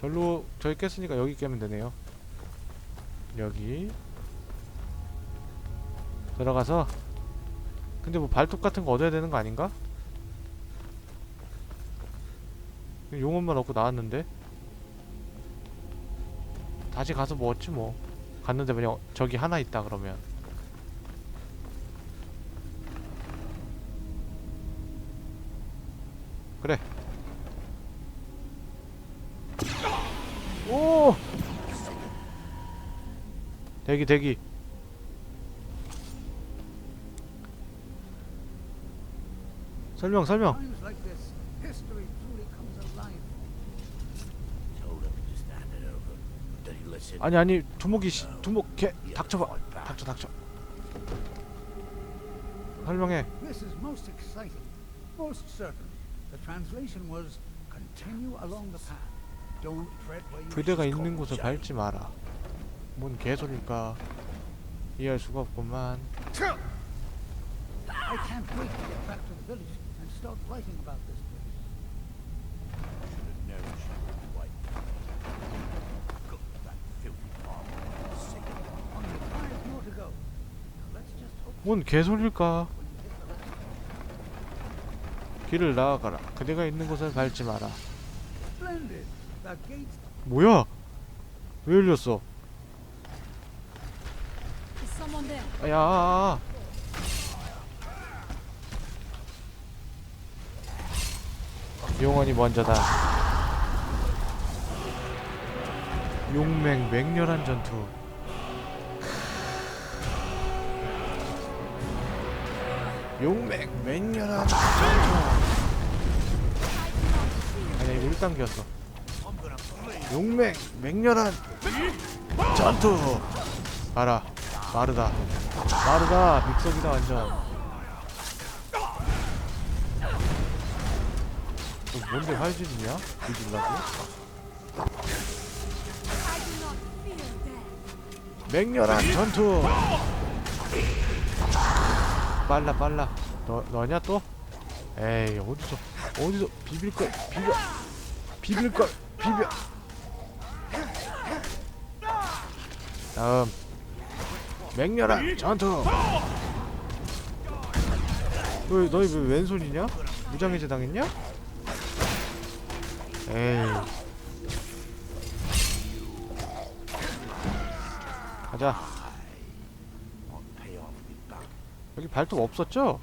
절로 저기 깼으니까 여기 깨면 되네요. 여기. 들어가서. 근데 뭐 발톱 같은 거 얻어야 되는 거 아닌가? 용원만 얻고 나왔는데. 다시 가서 뭐 얻지 뭐. 갔는데 그냥 저기 하나 있다 그러면 그래 오 대기 대기 설명 설명? 아니 아니 두목이 씨 두목 개 닥쳐봐 닥쳐 닥쳐 설명해 This is most exciting, most certain. The translation was continue along the path. Don't tread where you 그대가 있는 곳을 밟지 마라 뭔 개소리일까 이해할 수가 없구만 I can't wait to get back to the village and start writing about this place. No, she wouldn't wait. Look at that filthy farm. Sick of it. Only five more to go. Now let's just hope 뭔 개소리일까 when we hit the left. 길을 나아가라 그대가 있는 곳을 밟지 마라 Splendid. The gates 뭐야 왜 열렸어? 야. 용원이 먼저다. 용맹 맹렬한 전투. 용맹 맹렬한 전투. 아니 이거 1단계였어. 용맹 맹렬한 전투. 봐라 마르다. 마르다 믹서기다 완전. 너 뭔데 활질이냐? 뒤질라고? 맹렬한. 전투. 빨라 빨라. 너, 너냐 또? 에이 어디서 어디서 비빌걸 비벼 비빌걸 비벼. 다음 맹렬한 전투 왜 너희 왜 왼손이냐? 무장해제 당했냐? 에이 가자. 여기 발톱 없었죠?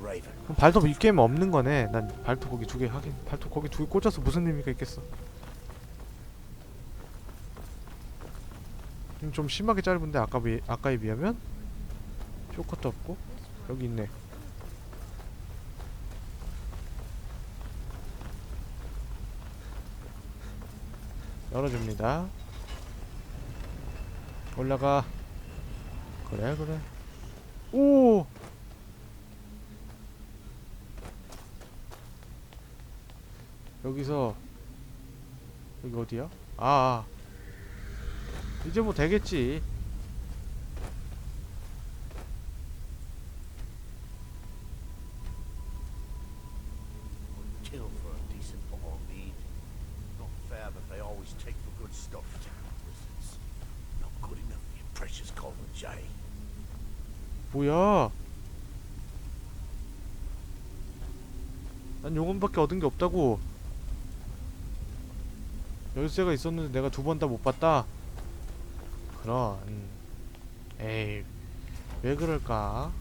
그럼 발톱 이 게임 없는 거네. 난 발톱 거기 두 개 하긴 발톱 거기 두 개 꽂아서 무슨 의미가 있겠어. 좀 심하게 짧은데 아까 비 아까에 비하면 쇼컷도 없고 여기 있네. 열어줍니다. 올라가. 그래 그래. 오. 여기서 여기 어디야? 아, 아. 이제 뭐 되겠지. 뭐야? 난 요건밖에 얻은 게 없다고. 열쇠가 있었는데 내가 두 번 다 못 봤다. 그런. 에이, 왜 그럴까?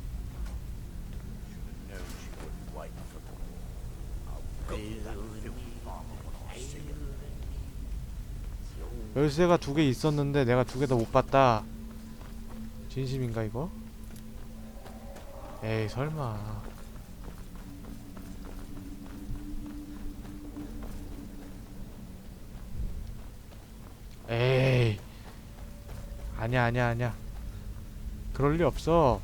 열쇠가 두 개 있었는데 내가 두 개 다 못 봤다. 진심인가 이거? 에이 설마. 에이. 아니야 아니야 아니야. 그럴 리 없어.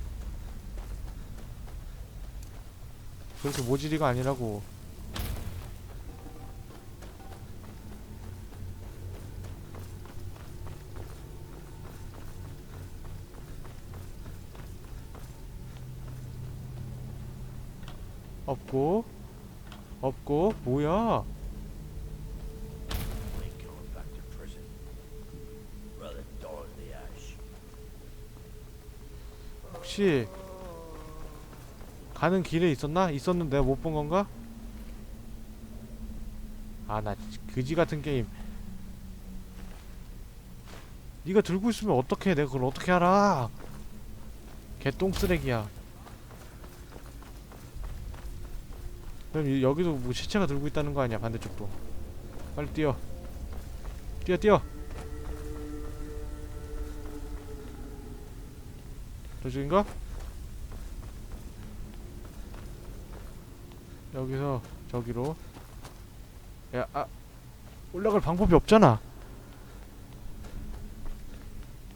그렇게 모질이가 아니라고. 없고 없고 뭐야 혹시 가는 길에 있었나? 있었는데 내가 못 본 건가? 아 나 그지 같은 게임. 네가 들고 있으면 어떡해? 내가 그걸 어떻게 알아? 개똥 쓰레기야. 그럼 이- 여기도 뭐 시체가 들고 있다는 거 아니야 반대쪽도? 빨리 뛰어. 뛰어 뛰어 저쪽인가? 여기서 저기로 야, 아 올라갈 방법이 없잖아.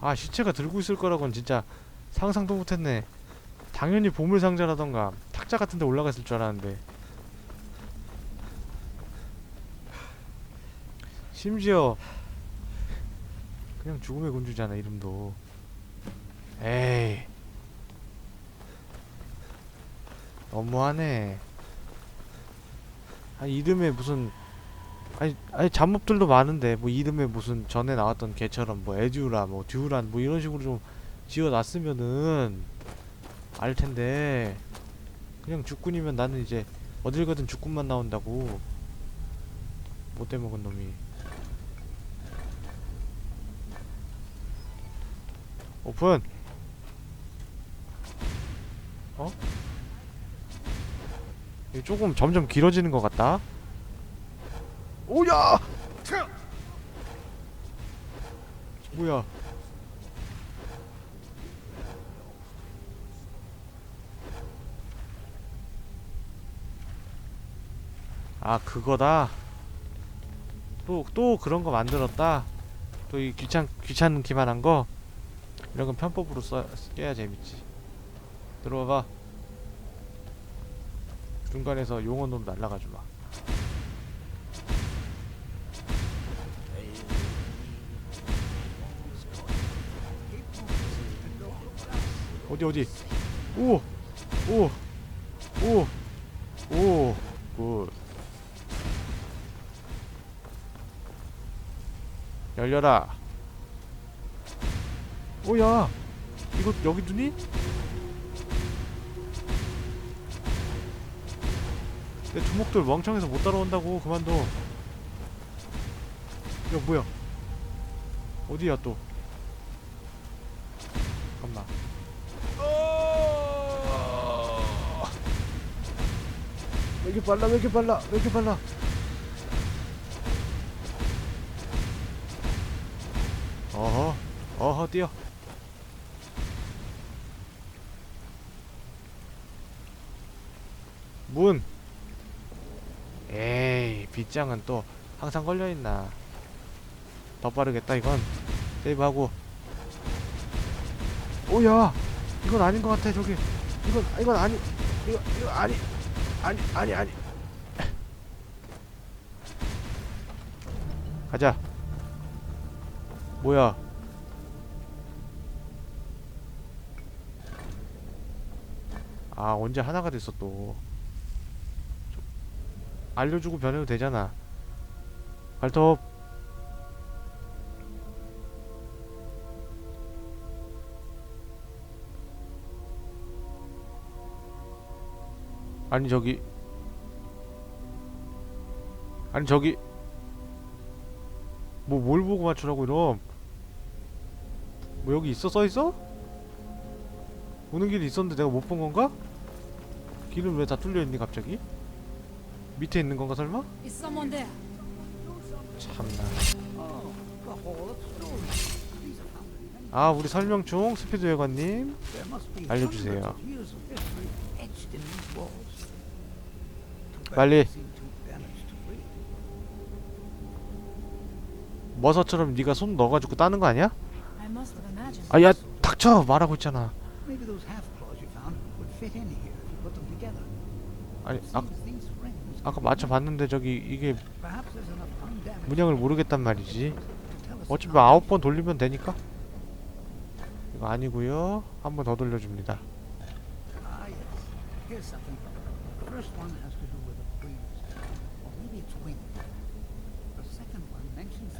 아 시체가 들고 있을 거라고는 진짜 상상도 못했네. 당연히 보물 상자라던가 탁자 같은 데 올라갔을 줄 알았는데. 심지어 그냥 죽음의 군주잖아 이름도. 에이 너무하네. 아 이름에 무슨 아니 아니 잡몹들도 많은데 뭐 이름에 무슨 전에 나왔던 개처럼 뭐 에듀라 뭐 듀란 뭐 이런 식으로 좀 지어놨으면은 알 텐데 그냥 죽군이면 나는 이제 어딜 가든 죽군만 나온다고 못돼 먹은 놈이 오픈 어? 조금 점점 길어지는 것 같다 오야! 뭐야? 아 그거다. 또또 그런 거 만들었다. 또 이 귀찮 귀찮은 기만 한 거 이런 건 편법으로 써 써야 재밌지. 들어와봐. 중간에서 용언으로 날라가 주마. 어디 어디 오! 오! 오! 오! 굿 열려라 오야 이거 여기 두니? 내 주먹들 멍청해서 못 따라온다고 그만둬. 야 뭐야? 어디야 또? 잠깐만. 왜 이렇게 빨라 왜 이렇게 빨라 왜 이렇게 빨라? 어허 어허 뛰어. 문 빗장은 또 항상 걸려있나. 더 빠르겠다 이건. 세이브하고. 오야! 이건 아닌 것 같아 저기. 이건 이건 아니 이거 이거 아니 아니 아니 아니. 가자. 뭐야? 아 언제 하나가 됐어 또. 저- 알려주고 변해도 되잖아 발톱 아니 저기 아니 저기 뭐 뭘 보고 맞추라고 이럼 뭐 여기 있어 써있어? 오는 길이 있었는데 내가 못 본 건가? 길은 왜 다 뚫려있니 갑자기? 밑에 있는 건가 설마? 참나 Oh, 아 우리 설명충 스피드 회관님 알려주세요. 빨리. 머서처럼 네가 손 넣어가지고 따는 거 아니야? I must have imagined. 아야 닥쳐 말하고 있잖아 Maybe those half claws you found would fit in here if you put them together. 아니 아, 아까 맞춰봤는데 저기 이게 문양을 모르겠단 말이지 어차피 아홉 번 돌리면 되니까 이거 아니고요 한 번 더 돌려줍니다 Ah,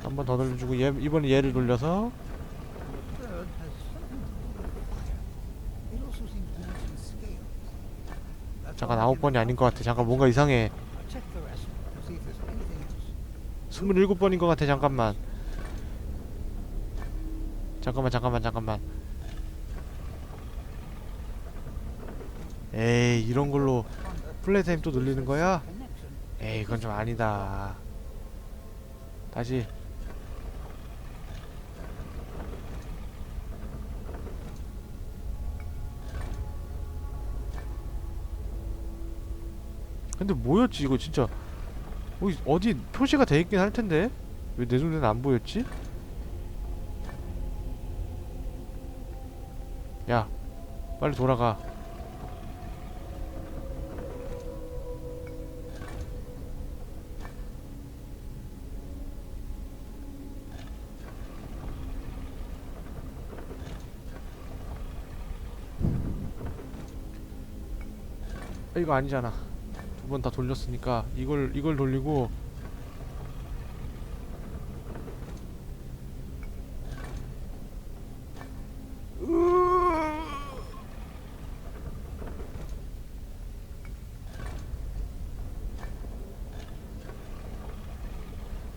한번 더 돌려주고 얘 이번에 얘를 돌려서 the third has something to do with fire. It also 아홉 번이 아닌 것 같아. 잠깐 뭔가 이상해. I'll check the rest to see if there's anything else. 스물일곱 번인 것 같아. 잠깐만. 잠깐만 잠깐만 잠깐만. 에이 이런 걸로 플레이 타임 또 늘리는 거야? 에이 그건 좀 아니다. 다시. 근데 뭐였지 이거 진짜? 어디, 어디 표시가 돼 있긴 할 텐데? 왜 내 눈에는 안 보였지? 야 빨리 돌아가. 아, 이거 아니잖아 두 번 다 돌렸으니까 이걸 이걸 돌리고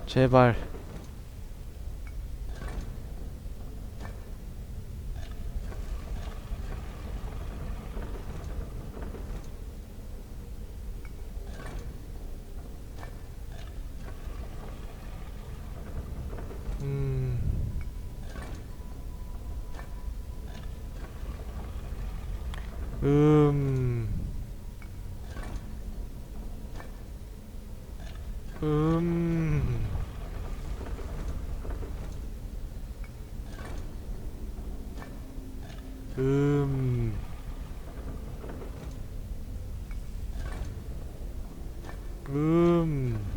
제발 음. 음. 음. 음. 음.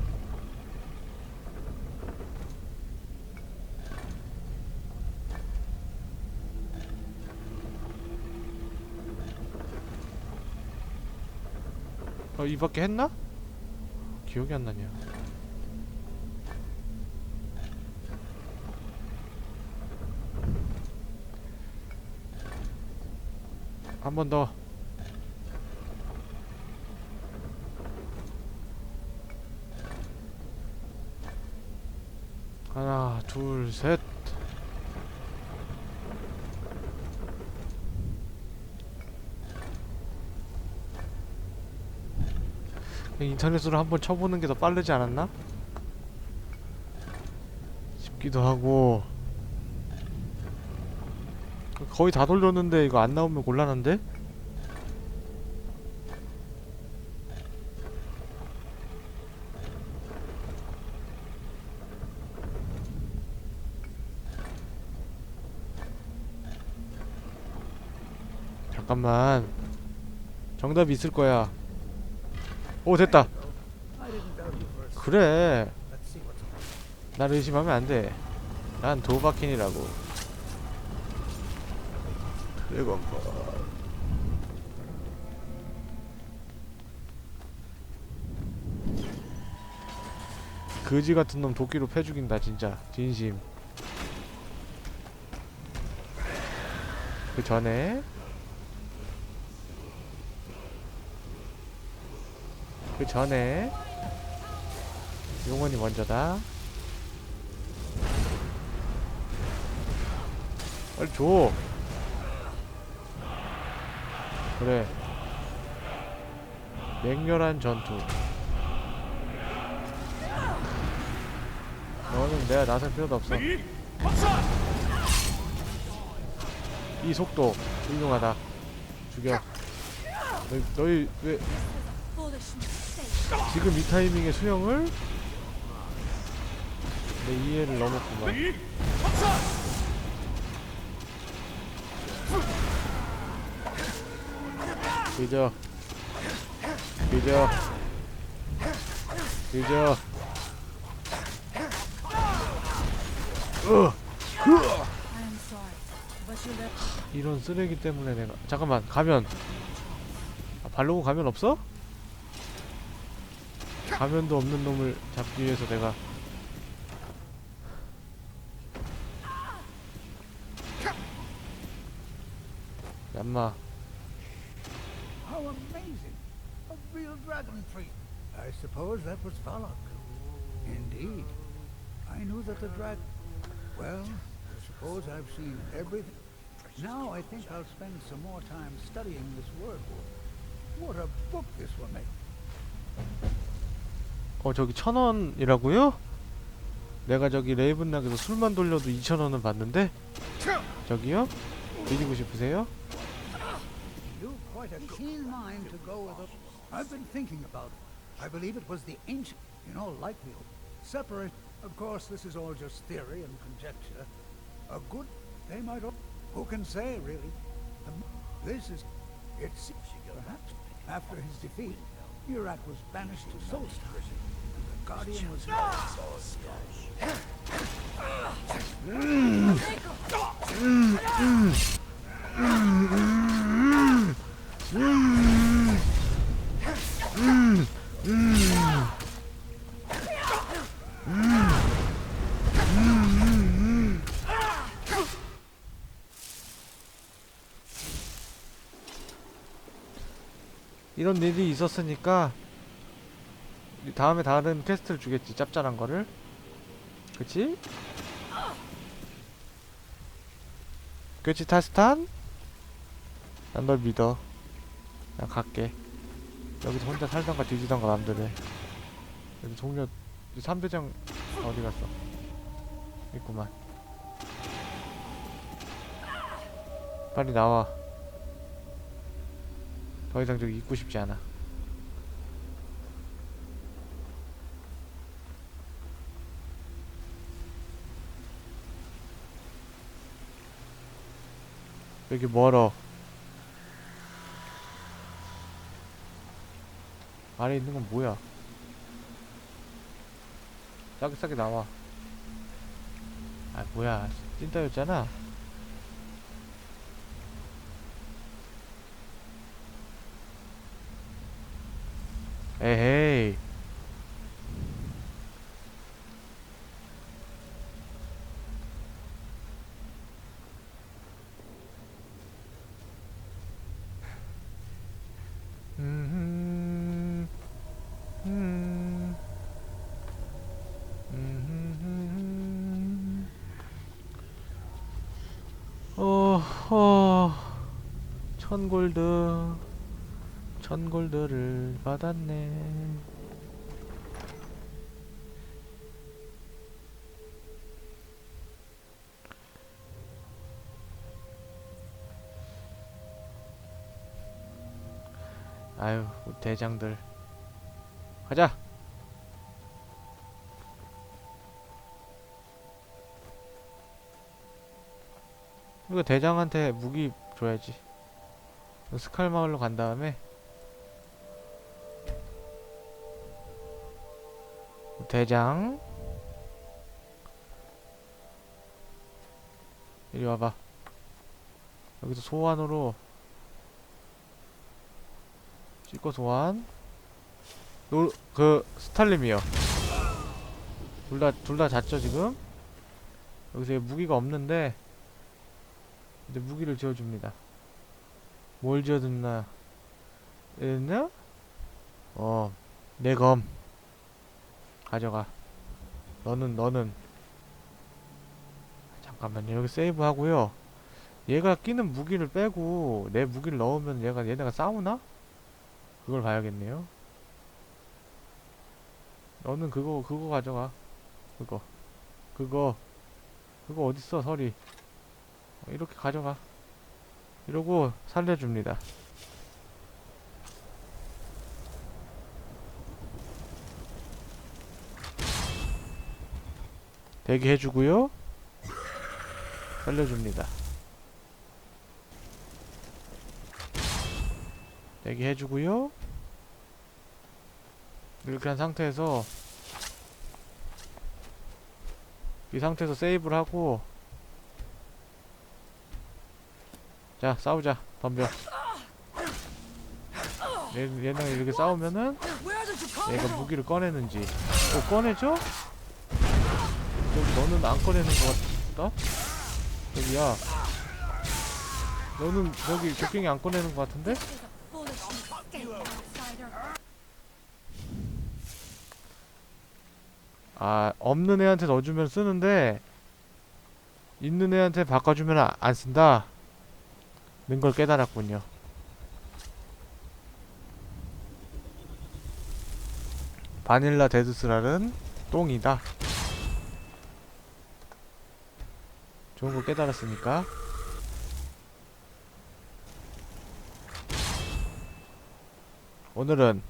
어, 이밖에 했나? 기억이 안 나냐. 한 번 더. 하나, 둘, 셋. 그냥 인터넷으로 한번 쳐보는 게 더 빠르지 않았나? 싶기도 하고 거의 다 돌렸는데 이거 안 나오면 곤란한데? 잠깐만 정답이 있을 거야 오 됐다. 그래. 날 의심하면 안돼. 난 도박킨이라고. 드래곤볼. 거지 같은 놈 도끼로 패 죽인다 진짜. 진심. 그 전에 그 전에 용원이 먼저다. 빨리 줘. 그래. 맹렬한 전투. 너는 내가 나설 필요도 없어. 이 속도 훌륭하다. 죽여. 너희, 너희 왜. 지금 이 타이밍에 수영을 내 이해를 넘었구만 그저 그저 그저 으 이런 쓰레기 때문에 내가 잠깐만 가면. 아, 발로고 가면 없어? 가면도 없는 놈을 잡기 위해서 내가 얌마 How amazing! A real dragon priest. I suppose that was Valak. Indeed. I knew that the drag... Well, I suppose I've seen everything. Now I think I'll spend some more time studying this word book. What a book this will make. 어 저기 천 원이라고요? 내가 저기 레이븐락에서 술만 돌려도 2천 원은 받는데 저기요? 드리고 싶으세요? You've quite a keen mind to go with us. I've been thinking about it. I believe it was the ancient, you know, like the separate. Of course, this is all just theory and conjecture. A good, they might. al- Who can say, really? Um, this is, it's perhaps after his defeat, Urak was banished to Solstar, and the Guardian was. 이런 일이 있었으니까 다음에 다른 퀘스트를 주겠지 짭짤한 거를. 그치? 그치 타스탄? 난 널 믿어. 그냥 갈게. 여기서 혼자 살던가 뒤지던가 해 여기 동료 3대장 어디 갔어? 있구만. 빨리 나와 더 이상 저기 있고 싶지 않아. 여기 멀어. 아래 있는 건 뭐야? 싸게 싸게 나와. 아 뭐야? 찐따였잖아. 에헤이. 어, 어, 천 골드. 천 골드를 받았네. 아유, 대장들. 가자! 이거 대장한테 무기 줘야지. 스칼 마을로 간 다음에 대장. 이리 와봐. 여기서 소환으로 찍고 소환. 노, 그 스탈림이요. 둘 다 둘 다 잤죠 지금? 여기서 무기가 없는데 이제 무기를 지어줍니다. 뭘 지어줬나? 있나? 어 내검 가져가. 너는 너는 잠깐만요. 여기 세이브 하고요. 얘가 끼는 무기를 빼고 내 무기를 넣으면 얘가 얘네가 싸우나? 그걸 봐야겠네요. 너는 그거 그거 가져가. 그거 그거 그거 어딨어 설이 어, 이렇게 가져가. 이러고 살려줍니다. 대기해주고요. 살려줍니다. 대기해주고요. 이렇게 한 상태에서 이 상태에서 세이브를 하고 자 싸우자 덤벼 얘, 얘네가 이렇게 싸우면은 얘가 무기를 꺼내는지 어 꺼내죠? 좀 너는 안 꺼내는 것 같다? 여기야 너는 저기 곡괭이 안 꺼내는 것 같은데? 아 없는 애한테 넣어주면 쓰는데 있는 애한테 바꿔주면 아, 안 쓴다? 는 걸 깨달았군요 바닐라 데드스랄은 똥이다 좋은 거 깨달았으니까. 오늘은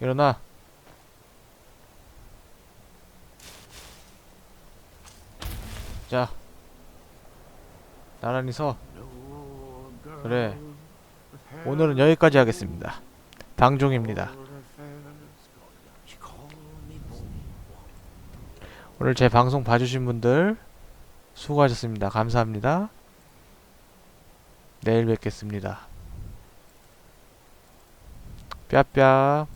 일어나. 자 나란히 서. 그래 오늘은 여기까지 하겠습니다. 방종입니다 오늘 제 방송 봐주신 분들 수고하셨습니다. 감사합니다. 내일 뵙겠습니다. 뺨뺨